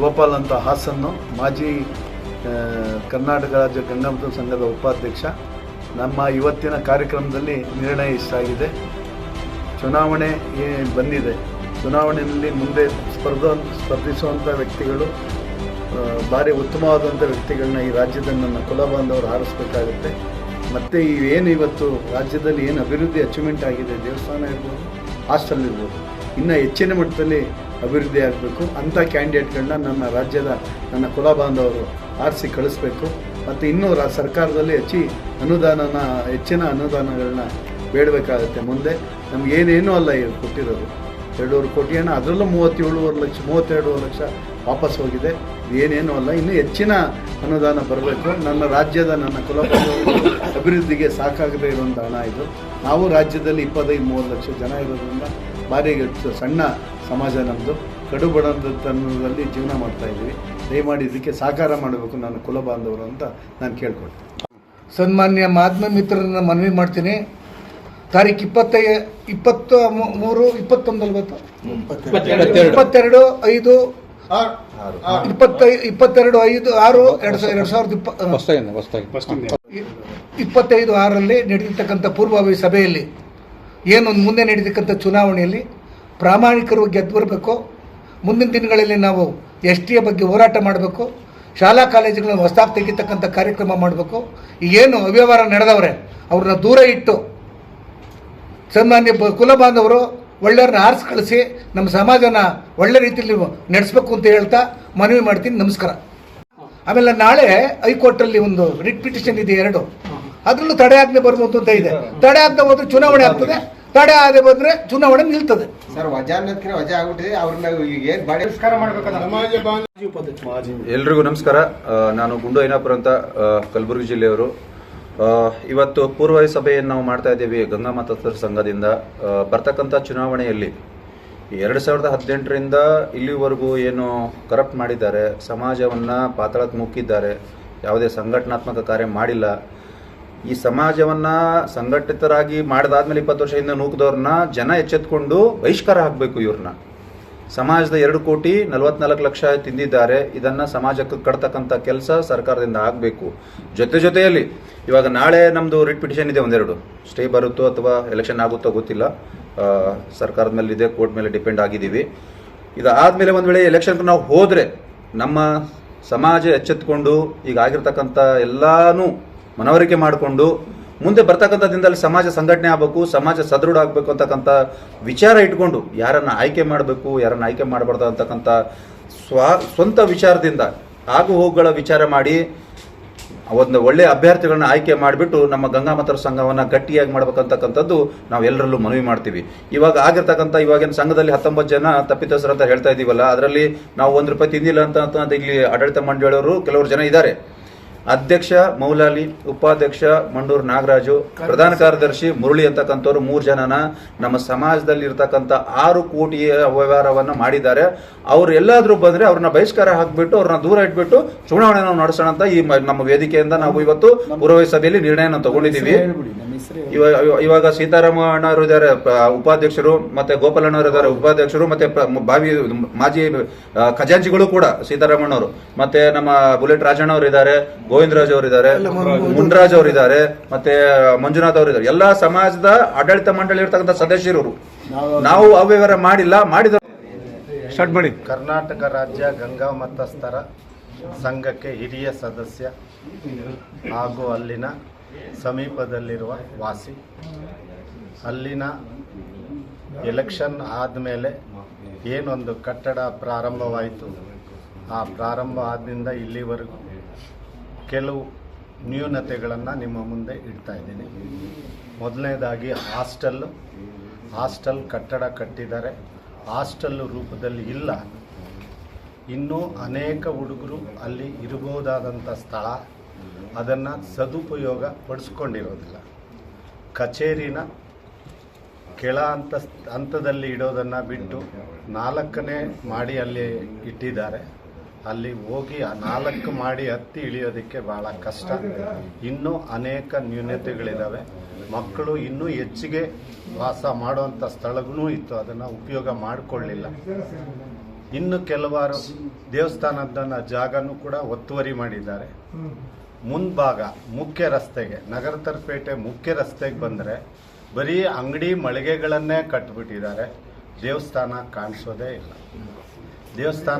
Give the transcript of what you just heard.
ಗೋಪಾಲ್ ಅಂತ ಹಾಸನ್ನು ಮಾಜಿ ಕರ್ನಾಟಕ ರಾಜ್ಯ ಗಂಗಾಮೃತ ಸಂಘದ ಉಪಾಧ್ಯಕ್ಷ. ನಮ್ಮ ಇವತ್ತಿನ ಕಾರ್ಯಕ್ರಮದಲ್ಲಿ ನಿರ್ಣಯ ಇಷ್ಟಾಗಿದೆ. ಚುನಾವಣೆ ಬಂದಿದೆ. ಚುನಾವಣೆಯಲ್ಲಿ ಮುಂದೆ ಸ್ಪರ್ಧ ಸ್ಪರ್ಧಿಸುವಂಥ ವ್ಯಕ್ತಿಗಳು ಭಾರಿ ಉತ್ತಮವಾದಂಥ ವ್ಯಕ್ತಿಗಳನ್ನ ಈ ರಾಜ್ಯದ ನನ್ನ ಕುಲ ಬಾಂಧವರು ಆರಿಸ್ಬೇಕಾಗುತ್ತೆ ಮತ್ತು ಏನು ಇವತ್ತು ರಾಜ್ಯದಲ್ಲಿ ಏನು ಅಭಿವೃದ್ಧಿ ಅಚೀವ್ಮೆಂಟ್ ಆಗಿದೆ, ದೇವಸ್ಥಾನ ಇರ್ಬೋದು ಹಾಸ್ಟೆಲ್ ಇರ್ಬೋದು, ಇನ್ನು ಹೆಚ್ಚಿನ ಮಟ್ಟದಲ್ಲಿ ಅಭಿವೃದ್ಧಿ ಆಗಬೇಕು. ಅಂಥ ಕ್ಯಾಂಡಿಡೇಟ್ಗಳನ್ನ ನನ್ನ ರಾಜ್ಯದ ನನ್ನ ಕುಲ ಬಾಂಧವರು ಆರಿಸಿ ಕಳಿಸ್ಬೇಕು. ಮತ್ತು ಇನ್ನೂ ರಾ ಸರ್ಕಾರದಲ್ಲಿ ಹೆಚ್ಚಿ ಅನುದಾನನ, ಹೆಚ್ಚಿನ ಅನುದಾನಗಳನ್ನ ಬೇಡಬೇಕಾಗುತ್ತೆ. ಮುಂದೆ ನಮ್ಗೆ ಏನೇನೂ ಅಲ್ಲ ಕೊಟ್ಟಿರೋದು. ಎರಡೂವರೆ ಕೋಟಿ ಹಣ, ಅದರಲ್ಲೂ ಮೂವತ್ತೇಳುವರೆ ಲಕ್ಷ, ಮೂವತ್ತೆರಡೂವರೆ ಲಕ್ಷ ವಾಪಸ್ ಹೋಗಿದೆ. ಏನೇನೂ ಅಲ್ಲ. ಇನ್ನೂ ಹೆಚ್ಚಿನ ಅನುದಾನ ಬರಬೇಕು. ನನ್ನ ರಾಜ್ಯದ ನನ್ನ ಕುಲಬಂಧುಗಳ ಅಭಿವೃದ್ಧಿಗೆ ಸಾಕಾಗದೇ ಇರುವಂಥ ಹಣ ಇದು. ನಾವು ರಾಜ್ಯದಲ್ಲಿ ಇಪ್ಪತ್ತೈದು, ಮೂವತ್ತು ಲಕ್ಷ ಜನ ಇರೋದ್ರಿಂದ ಭಾರಿ ಸಣ್ಣ ಸಮಾಜ ನಮ್ಮದು ಕಡು ಬಡತನದಲ್ಲಿ ಜೀವನ ಮಾಡ್ತಾ ಇದ್ದೀವಿ. ದಯಮಾಡಿ ಇದಕ್ಕೆ ಸಹಕಾರ ಮಾಡಬೇಕು ನನ್ನ ಕುಲ ಬಾಂಧವರು ಅಂತ ನಾನು ಕೇಳ್ಕೊಳ್ತೀನಿ. ಸನ್ಮಾನ್ಯ ಮಾಧ್ಯಮ ಮಿತ್ರರನ್ನ ಮನವಿ ಮಾಡ್ತೀನಿ. ತಾರೀಕು ಇಪ್ಪತ್ತೈ ಇಪ್ಪತ್ತು ಮೂರು ಇಪ್ಪತ್ತೊಂದು ಗೊತ್ತು ಇಪ್ಪತ್ತೆರಡು ಐದು ಇಪ್ಪತ್ತೈ ಇಪ್ಪತ್ತೆರಡು ಐದು ಆರು ಎರಡು ಸಾವಿರ ಎರಡು ಸಾವಿರದ ಇಪ್ಪ ಇಪ್ಪತ್ತೈದು ಆರರಲ್ಲಿ ನಡೆದಿರ್ತಕ್ಕಂಥ ಪೂರ್ವಭಾವಿ ಸಭೆಯಲ್ಲಿ ಏನೊಂದು ಮುಂದೆ ನಡೀತಕ್ಕಂಥ ಚುನಾವಣೆಯಲ್ಲಿ ಪ್ರಾಮಾಣಿಕರು ಗೆದ್ದು ಬರಬೇಕು ಮುಂದಿನ ದಿನಗಳಲ್ಲಿ ನಾವು ಎಸ್ ಟಿಯ ಬಗ್ಗೆ ಹೋರಾಟ ಮಾಡಬೇಕು. ಶಾಲಾ ಕಾಲೇಜುಗಳ ಹೊಸದಾಗಿ ತೆಗಿತಕ್ಕಂಥ ಕಾರ್ಯಕ್ರಮ ಮಾಡಬೇಕು. ಏನು ಅವ್ಯವಹಾರ ನಡೆದವ್ರೆ ಅವ್ರನ್ನ ದೂರ ಇಟ್ಟು ಸನ್ಮಾನ್ಯ ಕುಲ ಬಾಂಧವರು ಒಳ್ಳೆಯವ್ರನ್ನ ಆರಿಸಿ ಕಳಿಸಿ ನಮ್ಮ ಸಮಾಜನ ಒಳ್ಳೆ ರೀತಿಯಲ್ಲಿ ನಡೆಸಬೇಕು ಅಂತ ಹೇಳ್ತಾ ಮನವಿ ಮಾಡ್ತೀನಿ. ನಮಸ್ಕಾರ. ಆಮೇಲೆ ನಾಳೆ ಹೈಕೋರ್ಟಲ್ಲಿ ಒಂದು ರಿಟ್ ಪಿಟಿಷನ್ ಇದೆ ಎರಡು. ಅದರಲ್ಲೂ ತಡೆ ಆಜ್ಞೆ ಬರ್ಬೋದು ಅಂತ ಇದೆ. ತಡೆ ಆಜ್ಞೆ ಹೋದ್ರೆ ಚುನಾವಣೆ ಆಗ್ತದೆ. ತಡೆ ಆದೆ ಬಂದ್ರೆ ಚುನಾವಣೆ ನಿಲ್ತದೆ. ಸರ್ ವಜಾ ಅನ್ನೋದಕ್ಕಿಂತ ವಜಾ ಆಗ್ಬಿಟ್ಟಿದೆ. ಅವ್ರನ್ನ ಈಗ ಏನ್ ಬಾಡಿ ನಮಸ್ಕಾರ ಎಲ್ರಿಗೂ ನಮಸ್ಕಾರ. ನಾನು ಗುಂಡು ಐನಾಪುರ ಅಂತ ಕಲಬುರಗಿ ಜಿಲ್ಲೆಯವರು. ಇವತ್ತು ಪೂರ್ವ ಸಭೆಯನ್ನು ನಾವು ಮಾಡ್ತಾ ಇದ್ದೀವಿ ಗಂಗಾ ಮತದಾರರ ಸಂಘದಿಂದ. ಬರ್ತಕ್ಕಂಥ ಚುನಾವಣೆಯಲ್ಲಿ ಎರಡು ಸಾವಿರದ ಹದಿನೆಂಟರಿಂದ ಇಲ್ಲಿವರೆಗೂ ಏನು ಕರಪ್ಟ್ ಮಾಡಿದ್ದಾರೆ ಸಮಾಜವನ್ನು ಪಾತಾಳಕ್ಕೆ ಮುಕ್ಕಿದ್ದಾರೆ ಯಾವುದೇ ಸಂಘಟನಾತ್ಮಕ ಕಾರ್ಯ ಮಾಡಿಲ್ಲ ಈ ಸಮಾಜವನ್ನ ಸಂಘಟಿತರಾಗಿ ಮಾಡಿದಾದ್ಮೇಲೆ ಇಪ್ಪತ್ತು ವರ್ಷದಿಂದ ಹಿಂದೆ ನೂಕಿದವ್ರನ್ನ ಜನ ಎಚ್ಚೆತ್ಕೊಂಡು ಬಹಿಷ್ಕಾರ ಹಾಕಬೇಕು ಇವ್ರನ್ನ. ಸಮಾಜದ ಎರಡು ಕೋಟಿ ನಲವತ್ನಾಲ್ಕು ಲಕ್ಷ ತಿಂದಿದ್ದಾರೆ. ಇದನ್ನ ಸಮಾಜಕ್ಕೆ ಕಟ್ತಕ್ಕಂಥ ಕೆಲಸ ಸರ್ಕಾರದಿಂದ ಆಗಬೇಕು. ಜೊತೆ ಜೊತೆಯಲ್ಲಿ ಇವಾಗ ನಾಳೆ ನಮ್ಮದು ರಿಟ್ ಪಿಟಿಷನ್ ಇದೆ ಒಂದೆರಡು. ಸ್ಟೇ ಬರುತ್ತೋ ಅಥವಾ ಎಲೆಕ್ಷನ್ ಆಗುತ್ತೋ ಗೊತ್ತಿಲ್ಲ. ಸರ್ಕಾರದ ಮೇಲೆ ಇದೆ ಕೋರ್ಟ್ ಮೇಲೆ ಡಿಪೆಂಡ್ ಆಗಿದ್ದೀವಿ. ಇದಾದಮೇಲೆ ಒಂದು ವೇಳೆ ಎಲೆಕ್ಷನ್ಗೆ ನಾವು ಹೋದರೆ ನಮ್ಮ ಸಮಾಜ ಎಚ್ಚೆತ್ಕೊಂಡು ಈಗ ಆಗಿರ್ತಕ್ಕಂಥ ಎಲ್ಲಾನು ಮನವರಿಕೆ ಮಾಡಿಕೊಂಡು ಮುಂದೆ ಬರ್ತಕ್ಕಂಥ ದಿನದಲ್ಲಿ ಸಮಾಜ ಸಂಘಟನೆ ಆಗಬೇಕು, ಸಮಾಜ ಸದೃಢ ಆಗಬೇಕು ಅಂತಕ್ಕಂಥ ವಿಚಾರ ಇಟ್ಕೊಂಡು ಯಾರನ್ನ ಆಯ್ಕೆ ಮಾಡಬೇಕು, ಯಾರನ್ನ ಆಯ್ಕೆ ಮಾಡಬಾರ್ದು ಅಂತಕ್ಕಂಥ ಸ್ವ, ಸ್ವಂತ ವಿಚಾರದಿಂದ ಆಗು ಹೋಗುಗಳ ವಿಚಾರ ಮಾಡಿ ಒಂದು ಒಳ್ಳೆಯ ಅಭ್ಯರ್ಥಿಗಳನ್ನ ಆಯ್ಕೆ ಮಾಡಿಬಿಟ್ಟು ನಮ್ಮ ಗಂಗಾ ಮತರ ಸಂಘವನ್ನು ಗಟ್ಟಿಯಾಗಿ ಮಾಡ್ಬೇಕಂತಕ್ಕಂಥದ್ದು ನಾವು ಎಲ್ಲರಲ್ಲೂ ಮನವಿ ಮಾಡ್ತೀವಿ. ಇವಾಗ ಆಗಿರ್ತಕ್ಕಂಥ ಇವಾಗಿನ ಸಂಘದಲ್ಲಿ ಹತ್ತೊಂಬತ್ತು ಜನ ತಪ್ಪಿತಸ್ಥರು ಅಂತ ಹೇಳ್ತಾ ಇದ್ದೀವಲ್ಲ ಅದರಲ್ಲಿ ನಾವು ಒಂದು ರೂಪಾಯಿ ತಿಂದಿಲ್ಲ ಅಂತ ಇಲ್ಲಿ ಆಡಳಿತ ಮಂಡಳಿಯವರು ಕೆಲವರು ಜನ ಇದ್ದಾರೆ. ಅಧ್ಯಕ್ಷ ಮೌಲಾಲಿ, ಉಪಾಧ್ಯಕ್ಷ ಮಂಡೂರು ನಾಗರಾಜು, ಪ್ರಧಾನ ಕಾರ್ಯದರ್ಶಿ ಮುರಳಿ ಅಂತಕ್ಕಂಥವ್ರು ಮೂರು ಜನನ ನಮ್ಮ ಸಮಾಜದಲ್ಲಿ ಇರ್ತಕ್ಕಂಥ ಆರು ಕೋಟಿಯ ವ್ಯವಹಾರವನ್ನು ಮಾಡಿದ್ದಾರೆ. ಅವ್ರು ಎಲ್ಲಾದ್ರೂ ಬಂದ್ರೆ ಅವ್ರನ್ನ ಬಹಿಷ್ಕಾರ ಹಾಕ್ಬಿಟ್ಟು ಅವ್ರನ್ನ ದೂರ ಇಟ್ಬಿಟ್ಟು ಚುನಾವಣೆ ನಾವು ನಡೆಸೋಣ ಅಂತ ಈ ನಮ್ಮ ವೇದಿಕೆಯಿಂದ ನಾವು ಇವತ್ತು ಪೂರ್ವ ಸಭೆಯಲ್ಲಿ ನಿರ್ಣಯನ ತಗೊಂಡಿದ್ದೀವಿ. ಇವ- ಇವ- ಇವಾಗ ಸೀತಾರಾಮ ಅಣ್ಣವರು ಇದ್ದಾರೆ ಉಪಾಧ್ಯಕ್ಷರು ಮತ್ತೆ ಗೋಪಾಲಣ್ಣವರು ಇದ್ದಾರೆ, ಉಪಾಧ್ಯಕ್ಷರು ಮತ್ತೆ ಬಾವಿ, ಮಾಜಿ ಖಜಾಂಚಿಗಳು ಕೂಡ ಸೀತಾರಾಮಣ್ಣವರು ಮತ್ತೆ ನಮ್ಮ ಬುಲೆಟ್ ರಾಜಣ್ಣವರು ಇದ್ದಾರೆ ಗೋವಿಂದರಾಜ್ ಅವರು ಇದ್ದಾರೆ ಮುನ್ರಾಜ್ ಅವರು ಇದ್ದಾರೆ ಮತ್ತೆ ಮಂಜುನಾಥ್ ಅವರು ಇದ್ದಾರೆ ಎಲ್ಲಾ ಸಮಾಜದ ಆಡಳಿತ ಮಂಡಳಿ ಇರ್ತಕ್ಕಂಥ ಸದಸ್ಯರು ನಾವು ಅವ್ಯವಹಾರ ಮಾಡಿಲ್ಲ ಮಾಡಿದ ಸ್ಟಾರ್ಟ್ ಮಾಡಿ. ಕರ್ನಾಟಕ ರಾಜ್ಯ ಗಂಗಾ ಮತಸ್ಥರ ಸಂಘಕ್ಕೆ ಹಿರಿಯ ಸದಸ್ಯ ಹಾಗೂ ಅಲ್ಲಿನ ಸಮೀಪದಲ್ಲಿರುವ ವಾಸಿ. ಅಲ್ಲಿನ ಎಲೆಕ್ಷನ್ ಆದಮೇಲೆ ಏನೊಂದು ಕಟ್ಟಡ ಪ್ರಾರಂಭವಾಯಿತು. ಆ ಪ್ರಾರಂಭ ಆದ್ದರಿಂದ ಇಲ್ಲಿವರೆಗೂ ಕೆಲವು ನ್ಯೂನತೆಗಳನ್ನು ನಿಮ್ಮ ಮುಂದೆ ಇಡ್ತಾ ಇದ್ದೀನಿ. ಮೊದಲನೇದಾಗಿ ಹಾಸ್ಟೆಲ್ಲು ಹಾಸ್ಟೆಲ್ ಕಟ್ಟಡ ಕಟ್ಟಿದ್ದಾರೆ. ಹಾಸ್ಟೆಲ್ ರೂಪದಲ್ಲಿ ಇಲ್ಲ. ಇನ್ನೂ ಅನೇಕ ಹುಡುಗರು ಅಲ್ಲಿ ಇರಬಹುದಾದಂಥ ಸ್ಥಳ. ಅದನ್ನು ಸದುಪಯೋಗ ಪಡಿಸ್ಕೊಂಡಿರೋದಿಲ್ಲ. ಕಚೇರಿನ ಕೆಳ ಹಂತ ಹಂತದಲ್ಲಿ ಇಡೋದನ್ನು ಬಿಟ್ಟು ನಾಲ್ಕನೇ ಮಾಡಿ ಅಲ್ಲಿ ಇಟ್ಟಿದ್ದಾರೆ. ಅಲ್ಲಿ ಹೋಗಿ ಆ ನಾಲ್ಕು ಮಾಡಿ ಹತ್ತಿ ಇಳಿಯೋದಕ್ಕೆ ಭಾಳ ಕಷ್ಟ. ಇನ್ನೂ ಅನೇಕ ನ್ಯೂನತೆಗಳಿದ್ದಾವೆ ಮಕ್ಕಳು ಇನ್ನೂ ಹೆಚ್ಚಿಗೆ ವಾಸ ಮಾಡುವಂಥ ಸ್ಥಳಗೂ ಇತ್ತು. ಅದನ್ನು ಉಪಯೋಗ ಮಾಡಿಕೊಳ್ಳಿಲ್ಲ. ಇನ್ನು ಕೆಲವಾರು ದೇವಸ್ಥಾನದ ಜಾಗನೂ ಕೂಡ ಒತ್ತುವರಿ ಮಾಡಿದ್ದಾರೆ. ಮುಂಭಾಗ, ಮುಖ್ಯ ರಸ್ತೆಗೆ, ನಗರತರಪೇಟೆ ಮುಖ್ಯ ರಸ್ತೆಗೆ ಬಂದರೆ ಬರೀ ಅಂಗಡಿ ಮಳಿಗೆಗಳನ್ನೇ ಕಟ್ಬಿಟ್ಟಿದ್ದಾರೆ. ದೇವಸ್ಥಾನ ಕಾಣಿಸೋದೇ ಇಲ್ಲ. ದೇವಸ್ಥಾನ